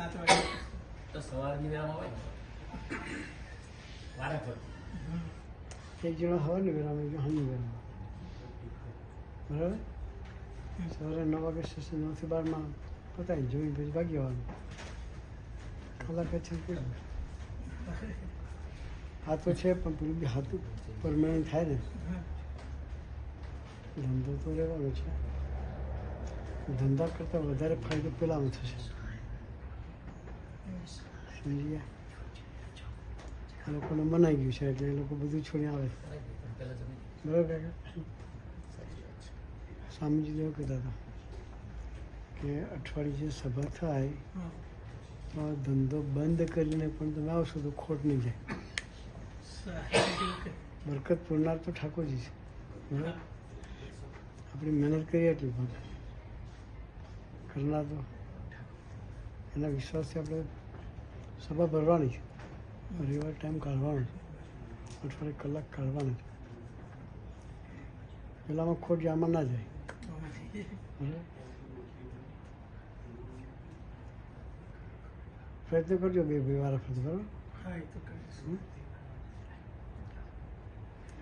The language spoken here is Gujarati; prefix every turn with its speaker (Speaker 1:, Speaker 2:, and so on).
Speaker 1: સાત વાગે
Speaker 2: તો સવારની વ્યાયામ હોય વારે ફરતી
Speaker 3: એક જણા સવારને વિરામ એક જણા વિરામ બરાબર સવારે નવ વાગે સ્ટેશન નવથી બારમાં પતાવી જોઈ પછી ભાગી આવવાનું કલાક પછી આ તો છે પણ પેલું બી હાથ પરમાનન્ટ થાય ને ધંધો તો રહેવાનો છે ધંધા કરતાં વધારે ફાયદો પેલામાં થશે આ લોકોને મનાઈ ગયું છે એટલે એ લોકો બધું છોડી આવે બરાબર કાકા સ્વામીજી જેવું કહેતા હતા કે અઠવાડિયે સભા થાય તો ધંધો બંધ કરીને પણ તમે આવશો તો ખોટ નહીં જાય બરકત પૂરનાર તો ઠાકોરજી છે આપણી મહેનત કરીએ એટલી પણ કરનાર તો એના વિશ્વાસથી આપણે सबब रनिच रिवर्ट टाइम घालवा 4-5 કલાક घालવાનું છે જલામાં ખોડ જામન ના જાય ફેચ દે કરજો બે બે વાર ફેચ
Speaker 1: કર હાય તો કરશું